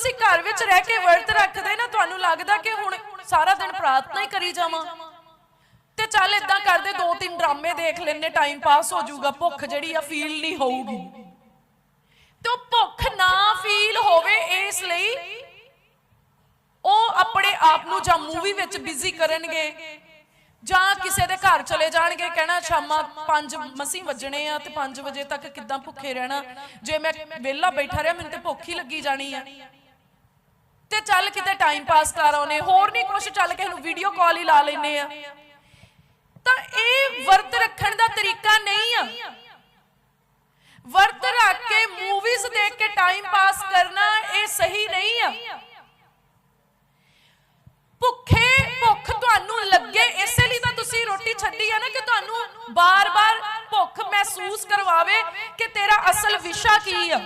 ਤੁਸੀਂ ਘਰ ਵਿੱਚ ਰਹਿ ਕੇ ਵਰਤ ਰੱਖਦੇ ਨਾ, ਤੁਹਾਨੂੰ ਲੱਗਦਾ ਕਿ ਹੁਣ ਸਾਰਾ ਦਿਨ ਪ੍ਰਾਰਥਨਾ ਹੀ ਕਰੀ ਜਾਵਾਂ? ਤੇ ਚੱਲ ਇਦਾਂ ਕਰਦੇ, ਦੋ ਤਿੰਨ ਡਰਾਮੇ ਦੇਖ ਲੈਣੇ ਟਾਈਮ ਪਾਸ ਹੋ ਜਾਊਗਾ, ਭੁੱਖ ਜਿਹੜੀ ਆ ਫੀਲ ਨਹੀਂ ਹੋਊਗੀ। ਤੇ ਉਹ ਭੁੱਖ ਨਾ ਫੀਲ ਹੋਵੇ, ਇਸ ਲਈ ਉਹ ਆਪਣੇ ਆਪ ਨੂੰ ਜਾਂ ਮੂਵੀ ਵਿੱਚ ਬਿਜ਼ੀ ਕਰਨਗੇ, ਜਾਂ ਕਿਸੇ ਦੇ ਘਰ ਚਲੇ ਜਾਣਗੇ, ਕਹਿਣਾ ਸ਼ਾਮਾਂ 5 ਮਸੀਂ ਵੱਜਣੇ ਆ ਤੇ 5 ਵਜੇ ਤੱਕ ਕਿੱਦਾਂ ਭੁੱਖੇ ਰਹਿਣਾ? ਜੇ ਮੈਂ ਵਿਹਲਾ ਬੈਠਾ ਰਿਹਾ, ਮੈਨੂੰ ਤੇ ਭੁੱਖ ਹੀ ਲੱਗੀ ਜਾਣੀ ਆ। ਤੇ ਚੱਲ ਕਿਤੇ ਟਾਈਮ ਪਾਸ ਕਰ ਆਉਨੇ ਹੋਰ ਨਹੀਂ ਕੁਛ, ਚੱਲ ਕੇ ਨੂੰ ਵੀਡੀਓ ਕਾਲ ਹੀ ਲਾ ਲੈਨੇ ਆ। ਤਾਂ ਇਹ ਵਰਤ ਰੱਖਣ ਦਾ ਤਰੀਕਾ ਨਹੀਂ ਆ। ਵਰਤ ਰੱਖ ਕੇ ਮੂਵੀਜ਼ ਦੇਖ ਕੇ ਟਾਈਮ ਪਾਸ ਕਰਨਾ ਇਹ ਸਹੀ ਨਹੀਂ ਆ। ਭੁੱਖੇ ਭੁੱਖ ਤੁਹਾਨੂੰ ਲੱਗੇ, ਇਸੇ ਲਈ ਤਾਂ ਤੁਸੀਂ ਰੋਟੀ ਛੱਡੀ ਆ ਨਾ ਕਿ ਤੁਹਾਨੂੰ ਬਾਰ-ਬਾਰ ਭੁੱਖ ਮਹਿਸੂਸ ਕਰਵਾਵੇ ਕਿ ਤੇਰਾ ਅਸਲ ਵਿਸ਼ਾ ਕੀ ਆ।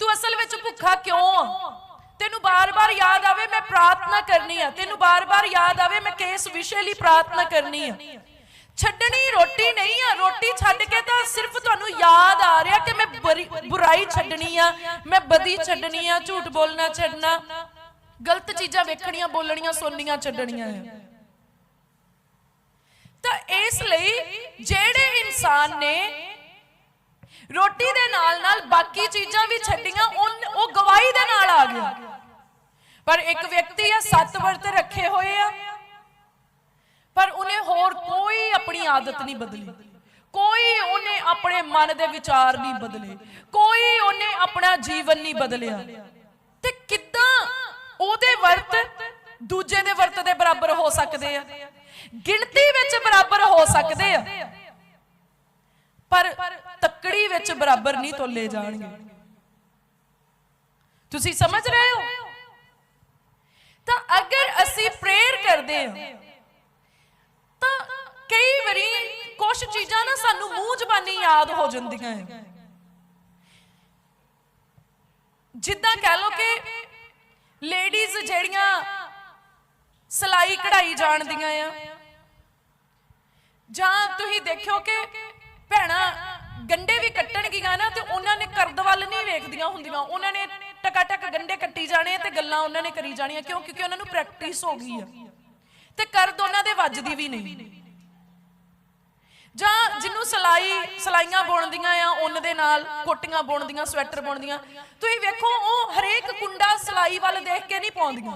ਤੂੰ ਅਸਲ ਵਿੱਚ ਭੁੱਖਾ ਕਿਉਂ ਆ ਤੈਨੂੰ ਬਾਰ-ਬਾਰ ਯਾਦ ਆਵੇ ਮੈਂ ਪ੍ਰਾਰਥਨਾ ਕਰਨੀ ਆ। ਤੈਨੂੰ ਬਾਰ-ਬਾਰ ਯਾਦ ਆਵੇ, ਮੈਂ ਕਿਸ ਵਿਸ਼ੇ ਲਈ ਪ੍ਰਾਰਥਨਾ ਕਰਨੀ ਆ? ਛੱਡਣੀ ਰੋਟੀ ਨਹੀਂ ਆ। ਰੋਟੀ ਛੱਡ ਕੇ ਤਾਂ ਸਿਰਫ ਤੁਹਾਨੂੰ ਯਾਦ ਆ ਰਿਹਾ ਕਿ ਮੈਂ ਬੁਰਾਈ ਛੱਡਣੀ ਆ, ਮੈਂ ਬਦੀ ਛੱਡਣੀ ਆ, ਝੂਠ ਬੋਲਣਾ ਛੱਡਣਾ। ਗਲਤ ਚੀਜ਼ਾਂ ਵੇਖਣੀਆਂ, ਬੋਲਣੀਆਂ, ਸੁਣਨੀਆਂ ਛੱਡਣੀਆਂ ਆ। ਤਾਂ ਇਸ ਲਈ ਜਿਹੜੇ ਇਨਸਾਨ ਨੇ ਰੋਟੀ ਦੇ ਨਾਲ ਨਾਲ ਬਾਕੀ ਚੀਜ਼ਾਂ ਵੀ ਛੱਡੀਆਂ ਉਨ- ਉਹ ਗਵਾਹੀ ਦੇ ਨਾਲ ਆ ਗਿਆ ਪਰ ਇੱਕ ਵਿਅਕਤੀ ਆ, ਸੱਤ ਵਰਤ ਰੱਖੇ ਹੋਏ ਆ। ਪਰ ਉਹਨੇ ਹੋਰ ਕੋਈ ਆਪਣੀ ਆਦਤ ਨਹੀਂ ਬਦਲੀ। ਕੋਈ ਉਹਨੇ ਆਪਣੇ ਮਨ ਦੇ ਵਿਚਾਰ ਨਹੀਂ ਬਦਲੇ। ਕੋਈ ਉਹਨੇ ਆਪਣਾ ਜੀਵਨ ਨਹੀਂ ਬਦਲਿਆ। ਤੇ ਕਿੱਦਾਂ ਉਹਦੇ ਵਰਤ ਦੂਜੇ ਦੇ ਵਰਤ ਦੇ ਬਰਾਬਰ ਹੋ ਸਕਦੇ ਆ? ਗਿਣਤੀ ਵਿੱਚ ਬਰਾਬਰ ਹੋ ਸਕਦੇ ਆ। ਪਰ ਤੱਕੜੀ ਵਿੱਚ ਬਰਾਬਰ ਨਹੀਂ ਤੋਲੇ ਜਾਣਗੇ। ਤੁਸੀਂ ਸਮਝ ਰਹੇ ਹੋ? ਤਾਂ ਅਗਰ ਅਸੀਂ ਪ੍ਰੇਅਰ ਕਰਦੇ ਹਾਂ ਤਾਂ ਕਈ ਵਾਰੀ ਕੁਝ ਚੀਜ਼ਾਂ ਨਾ ਸਾਨੂੰ ਮੂੰਹ ਜ਼ਬਾਨੀ ਯਾਦ ਹੋ ਜਾਂਦੀਆਂ ਹੈ ਜਿੱਦਾਂ ਕਹਿ ਲਓ ਕਿ ਲੇਡੀਜ਼ ਜਿਹੜੀਆਂ ਸਲਾਈ ਕਢਾਈ ਜਾਣਦੀਆਂ ਆ। ਜਾਂ ਤੁਸੀਂ ਦੇਖਿਓ ਕਿ ਭੈਣਾ ਗੰਡੇ ਵੀ ਕੱਟਣਗੀਆਂ ਨਾ ਤੇ ਉਹਨਾਂ ਨੇ ਕਰਦ ਵੱਲ ਨਹੀਂ ਵੇਖਦੀਆਂ ਹੁੰਦੀਆਂ। ਉਹਨਾਂ ਨੇ ਟਕਾ ਟਕ ਗੰਡੇ ਕੱਟੀ ਜਾਣੇ ਤੇ ਗੱਲਾਂ ਉਹਨਾਂ ਨੇ ਕਰੀ ਜਾਣੀਆਂ ਕਿਉਂ? ਕਿਉਂਕਿ ਉਹਨਾਂ ਨੂੰ ਪ੍ਰੈਕਟਿਸ ਹੋ ਗਈ ਆ। ਤੇ ਕਰਦ ਉਹਨਾਂ ਦੇ ਵੱਜਦੀ ਵੀ ਨਹੀਂ। ਜਾਂ ਜਿਹਨੂੰ ਸਲਾਈ, ਸਲਾਈਆਂ ਬੁਣਦੀਆਂ ਆ, ਉੱਨ ਦੇ ਨਾਲ ਕੋਟੀਆਂ ਬੁਣਦੀਆਂ, ਸਵੈਟਰ ਬੁਣਦੀਆਂ। ਤੁਸੀਂ ਵੇਖੋ, ਉਹ ਹਰੇਕ ਕੁੰਡਾ ਸਲਾਈ ਵੱਲ ਦੇਖ ਕੇ ਨਹੀਂ ਪਾਉਂਦੀਆਂ।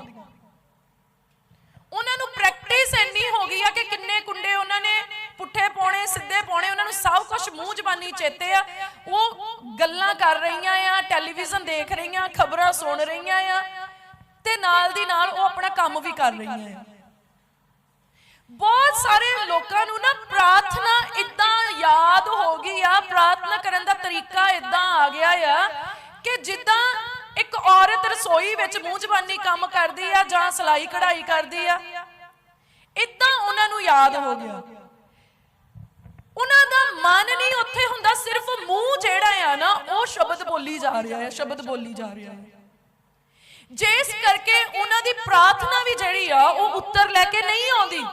ਉਹਨਾਂ ਨੂੰ ਪ੍ਰੈਕਟਿਸ ਇੰਨੀ ਹੋ ਗਈ ਆ ਕਿ ਕਿੰਨੇ ਕੁੰਡੇ ਉਹਨਾਂ ਨੇ ਪੁੱਠੇ ਪਾਉਣੇ, ਸਿੱਧੇ ਪਾਉਣੇ, ਉਹਨਾਂ ਨੂੰ ਸਭ ਕੁਝ ਮੂੰਹ ਜ਼ਬਾਨੀ ਚੇਤੇ ਆ। ਉਹ ਗੱਲਾਂ ਕਰ ਰਹੀਆਂ ਟੈਲੀਵਿਜ਼ਨ ਦੇਖ ਰਹੀਆਂ, ਖਬਰਾਂ ਸੁਣ ਰਹੀਆਂ ਆ ਤੇ ਨਾਲ ਦੀ ਨਾਲ ਉਹ ਆਪਣਾ ਕੰਮ ਵੀ ਕਰ ਰਹੀਆਂ ਆ। ਬਹੁਤ ਸਾਰੇ ਲੋਕਾਂ ਨੂੰ ਨਾ ਪ੍ਰਾਰਥਨਾ ਇਦਾਂ ਯਾਦ ਹੋ ਗਈ ਆ, ਪ੍ਰਾਰਥਨਾ ਕਰਨ ਦਾ ਤਰੀਕਾ ਇਦਾਂ ਆ ਗਿਆ ਆ ਕਿ ਜਿੱਦਾਂ ਇੱਕ ਔਰਤ ਰਸੋਈ ਵਿੱਚ ਮੂੰਹ ਜ਼ਬਾਨੀ ਕੰਮ ਕਰਦੀ ਆ ਜਾਂ ਸਲਾਈ ਕਢਾਈ ਕਰਦੀ ਆ ਇਦਾਂ ਉਹਨਾਂ ਨੂੰ ਯਾਦ ਹੋ ਗਿਆ। ਉਹਨਾਂ ਦਾ ਮਨ ਨਹੀਂ ਉੱਥੇ ਹੁੰਦਾ, ਸਿਰਫ ਮੂੰਹ ਜਿਹੜਾ ਉਹ ਸ਼ਬਦ ਬੋਲੀ ਜਾ ਰਿਹਾ ਹੈ, ਸ਼ਬਦ ਬੋਲੀ ਜਾ ਰਿਹਾ ਹੈ। ਜਿਸ ਕਰਕੇ ਉਹਨਾਂ ਦੀ ਪ੍ਰਾਰਥਨਾ ਵੀ ਜਿਹੜੀ ਆ, ਉਹ ਉੱਤਰ ਲੈ ਕੇ ਨਹੀਂ ਆਉਂਦੀ